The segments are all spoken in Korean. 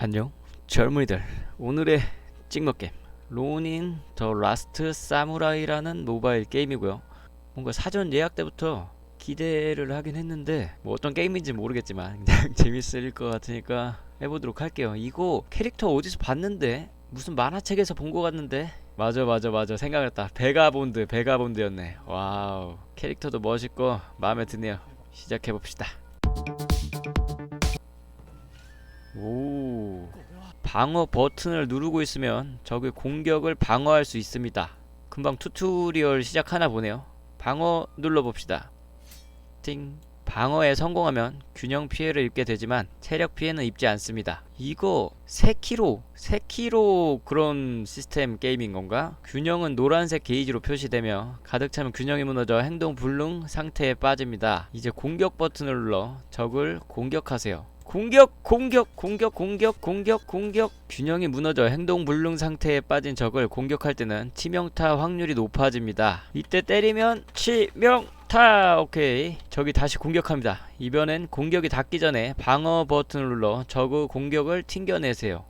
안녕 젊은이들. 오늘의 찍먹게임 로닌 더 라스트 사무라이라는 모바일 게임이고요. 뭔가 사전 예약 때부터 기대를 하긴 했는데 뭐 어떤 게임인지 모르겠지만 그냥 재밌을 것 같으니까 해보도록 할게요. 이거 캐릭터 어디서 봤는데? 무슨 만화책에서 본 것 같는데? 맞아 맞아 맞아. 생각났다. 베가본드 베가본드였네. 와우. 캐릭터도 멋있고 마음에 드네요. 시작해봅시다 오 방어 버튼을 누르고 있으면 적의 공격을 방어할 수 있습니다. 금방 튜토리얼 시작하나 보네요. 방어 눌러봅시다. 띵. 방어에 성공하면 균형 피해를 입게 되지만 체력 피해는 입지 않습니다. 이거 세키로 세키로 그런 시스템 게임인 건가? 균형은 노란색 게이지로 표시되며 가득 차면 균형이 무너져 행동 불능 상태에 빠집니다. 이제 공격 버튼을 눌러 적을 공격하세요. 공격 공격 공격 공격 공격 공격 균형이 무너져 행동 불능 상태에 빠진 적을 공격할 때는 치명타 확률이 높아집니다. 이때 때리면 치명타 오케이 적이 다시 공격합니다. 이번엔 공격이 닿기 전에 방어 버튼을 눌러 적의 공격을 튕겨내세요.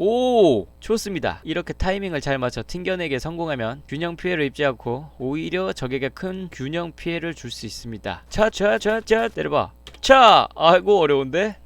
오 좋습니다 이렇게 타이밍을 잘 맞춰 튕겨내기에 성공하면 균형 피해를 입지 않고 오히려 적에게 큰 균형 피해를 줄 수 있습니다 차차차차 때려봐 차 아이고 어려운데.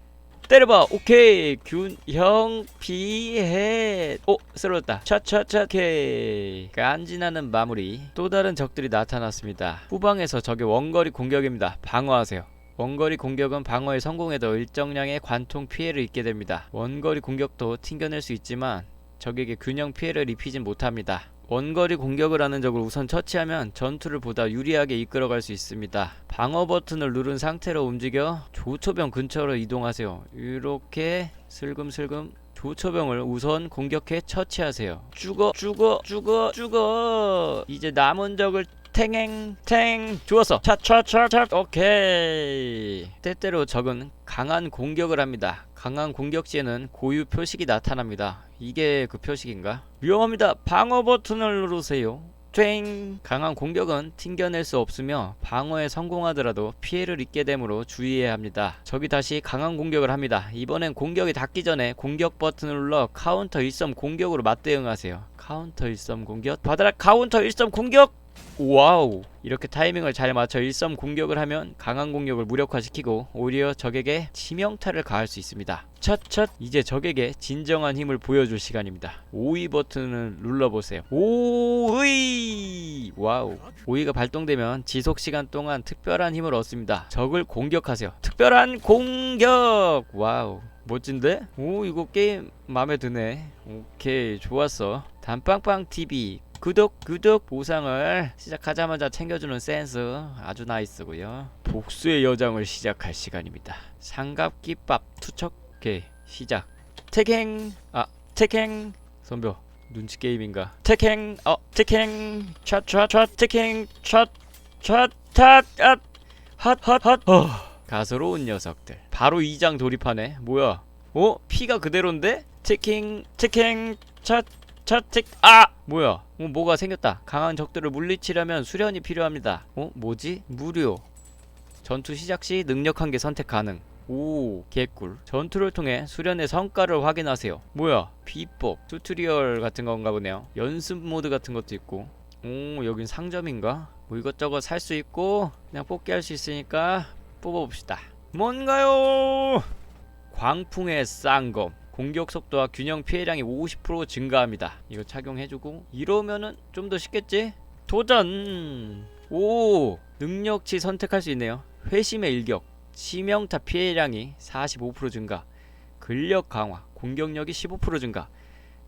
때려봐. 오케이. 균형 피해. 오 쓰러졌다. 차차차 오케이 깐지나는 마무리. 또 다른 적들이 나타났습니다. 후방에서 적의 원거리 공격입니다. 방어하세요. 원거리 공격은 방어에 성공해도 일정량의 관통 피해를 입게 됩니다. 원거리 공격도 튕겨낼 수 있지만 적에게 균형 피해를 입히진 못합니다. 원거리 공격을 하는 적을 우선 처치하면 전투를 보다 유리하게 이끌어갈 수 있습니다. 방어 버튼을 누른 상태로 움직여 조초병 근처로 이동하세요. 이렇게 슬금슬금 조초병을 우선 공격해 처치하세요. 죽어, 죽어, 죽어, 죽어. 이제 남은 적을 탱행 탱 좋았어 차차차차. 오케이. 때때로 적은 강한 공격을 합니다. 강한 공격 시에는 고유 표식이 나타납니다. 이게 그 표식인가? 위험합니다. 방어 버튼을 누르세요. 쨍 강한 공격은 튕겨낼 수 없으며 방어에 성공하더라도 피해를 입게 되므로 주의해야 합니다. 적이 다시 강한 공격을 합니다. 이번엔 공격이 닿기 전에 공격 버튼을 눌러 카운터 1점 공격으로 맞대응하세요. 카운터 1점 공격. 받아라. 카운터 1점 공격 와우. 이렇게 타이밍을 잘 맞춰 일섬 공격을 하면 강한 공격을 무력화시키고 오히려 적에게 치명타를 가할 수 있습니다. 찻찻 이제 적에게 진정한 힘을 보여줄 시간입니다. 오이 버튼을 눌러보세요. 오이 와우. 오이가 발동되면 지속시간 동안 특별한 힘을 얻습니다. 적을 공격하세요. 특별한 공격! 와우. 멋진데? 오 이거 게임 마음에 드네. 오케이 좋았어. 단빵빵 TV 구독 구독 보상을 시작하자마자 챙겨주는 센스 아주 나이스고요. 복수의 여정을 시작할 시간입니다. 삼각김밥 투척 오케이 시작. 테킹 아 테킹 선배 눈치 게임인가? 테킹 어 테킹 샷샷샷 테킹 샷샷샷 핫핫핫 어. 가소로운 녀석들. 바로 2장 돌입하네. 뭐야? 어? 피가 그대로인데? 테킹 테킹 샷차 택아 뭐야? 어, 뭐가 생겼다. 강한 적들을 물리치려면 수련이 필요합니다. 어 뭐지? 무료. 전투 시작 시 능력 한 개 선택 가능. 오 개꿀. 전투를 통해 수련의 성과를 확인하세요. 뭐야? 비법. 튜토리얼 같은 건가 보네요. 연습 모드 같은 것도 있고. 오 여긴 상점인가? 뭐 이것저것 살 수 있고 그냥 뽑기 할 수 있으니까 뽑아봅시다. 뭔가요? 광풍의 쌍검 공격 속도와 균형 피해량이 50% 증가합니다. 이거 착용해주고 이러면은 좀 더 쉽겠지? 도전! 오 능력치 선택할 수 있네요. 회심의 일격, 치명타 피해량이 45% 증가, 근력 강화, 공격력이 15% 증가,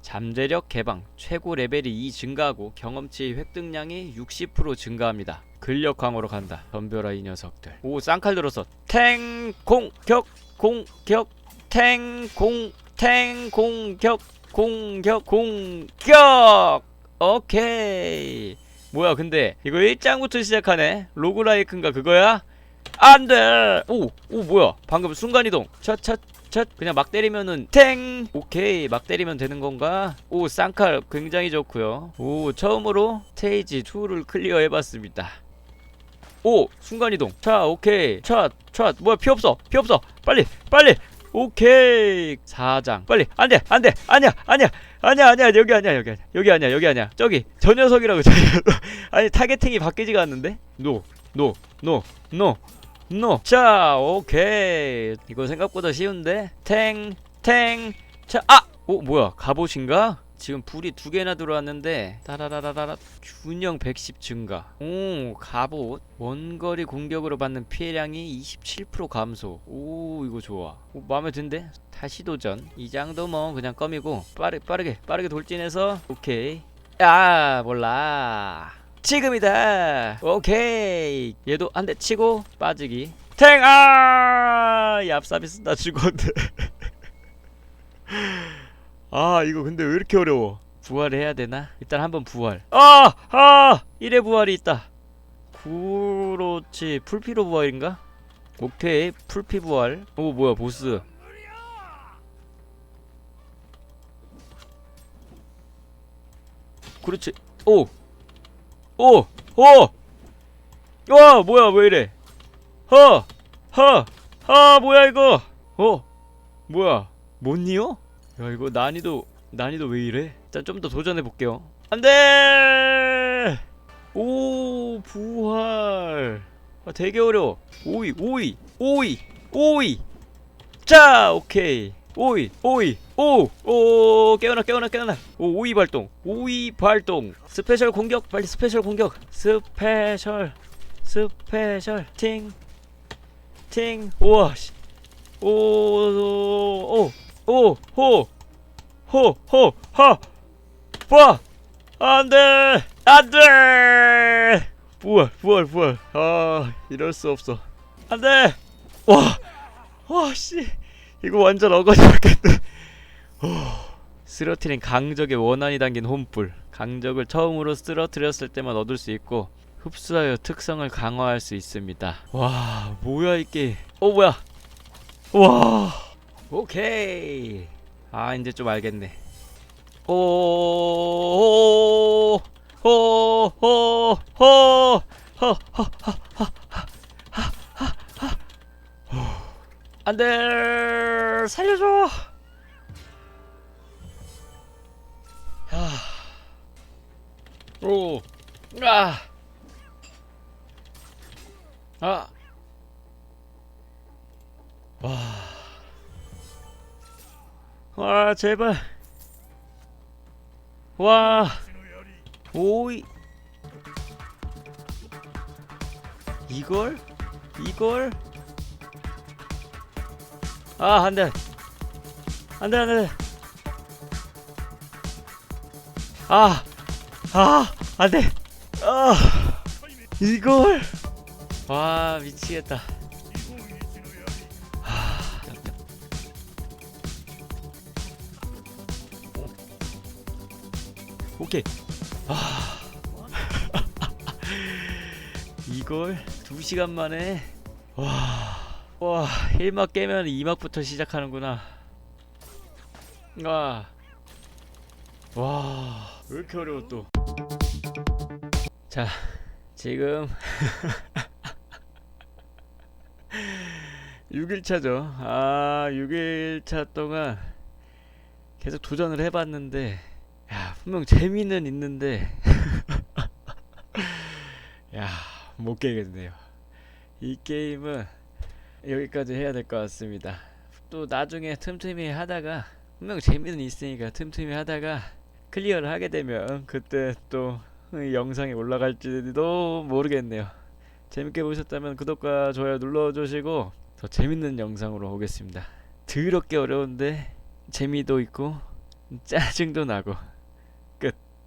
잠재력 개방, 최고 레벨이 2 증가하고 경험치 획득량이 60% 증가합니다. 근력 강화로 간다. 덤벼라 이 녀석들. 오 쌍칼 들었어. 탱 공격 공격 탱 공 탱 공격 공격 공격. 오케이. 뭐야 근데 이거 1장부터 시작하네. 로그라이크인가 그거야? 안돼. 오 오 뭐야? 방금 순간이동. 찻찻찻 그냥 막 때리면은 탱 오케이. 막 때리면 되는 건가? 오 쌍칼 굉장히 좋고요. 오 처음으로 스테이지 2를 클리어 해봤습니다. 오 순간이동. 자 오케이. 찻찻 뭐야 피 없어. 피 없어. 빨리 빨리 오케이. 사장. 빨리. 안돼. 안돼. 아니야. 아니야. 아니야. 아니야. 여기 아니야. 여기 아니야. 여기 아니야. 여기 아니야. 저기. 저 녀석이라고 저 아니 타겟팅이 바뀌지가 않는데? 노 노 노 노 노 자 오케이. 이거 생각보다 쉬운데? 탱탱자아오 어, 뭐야. 갑옷인가? 지금 불이 두 개나 들어왔는데 따라라라라 균형 110 증가. 오 갑옷. 원거리 공격으로 받는 피해량이 27% 감소. 오 이거 좋아. 오, 마음에 든데 다시 도전. 이 장도 뭐 그냥 껌이고 빠르, 빠르게 빠르게 돌진해서 오케이. 아 몰라. 지금이다. 오케이. 얘도 한 대 치고 빠지기. 탱아! 얍사비스 나 죽었네. 아 이거 근데 왜 이렇게 어려워 부활해야 되나? 일단 한번 부활 아! 아! 1의 부활이 있다 그렇지 풀피로 부활인가? 오케이 풀피 부활 오 뭐야 보스 그렇지 오! 오! 오! 와 뭐야 왜 이래 허! 허! 아 뭐야 이거 어 뭐야 못 이어? 야 이거 난이도 난이도 왜 이래? 자 좀 더 도전해 볼게요. 안돼! 오 부활. 아, 되게 어려. 오이 오이 오이 오이. 자 오케이. 오이 오이 오오 깨어나 깨어나 깨어나 오 오이 발동 오이 발동 스페셜 공격 빨리 스페셜 공격 스페셜 스페셜 팅팅 우와 씨오오오 오, 호, 호, 호, 하, 와, 안 돼, 안 돼! 부활, 부활, 부활. 아, 이럴 수 없어. 안 돼! 와, 와, 씨. 이거 완전 어거지였겠다. 쓰러트린 강적의 원한이 담긴 홈불. 강적을 처음으로 쓰러뜨렸을 때만 얻을 수 있고, 흡수하여 특성을 강화할 수 있습니다. 와, 뭐야, 이게, 어, 뭐야. 와. 오케이. 아 이제 좀 알겠네. 오. 호호호호호호호호호 안돼 살려줘 오, 아, 아, 와. 와, 제발. 와. 오이. 이걸? 이걸? 아, 안 돼. 안 돼, 안 돼. 아. 아, 안 돼. 아. 이걸? 와, 미치겠다. 오케이. 아. 이걸 2시간 만에 와. 와, 1막 깨면 2막부터 시작하는구나. 와. 와, 왜 이렇게 어려워 또. 자, 지금 6일차죠. 아, 6일차 동안 계속 도전을 해봤는데, 야, 분명 재미는 있는데, 야, 못 깨겠네요. 이 게임은 여기까지 해야 될 것 같습니다. 또 나중에 틈틈이 하다가, 분명 재미는 있으니까 틈틈이 하다가 클리어를 하게 되면 그때 또 영상이 올라갈지도 모르겠네요. 재밌게 보셨다면 구독과 좋아요 눌러주시고 더 재밌는 영상으로 오겠습니다. 더럽게 어려운데 재미도 있고 짜증도 나고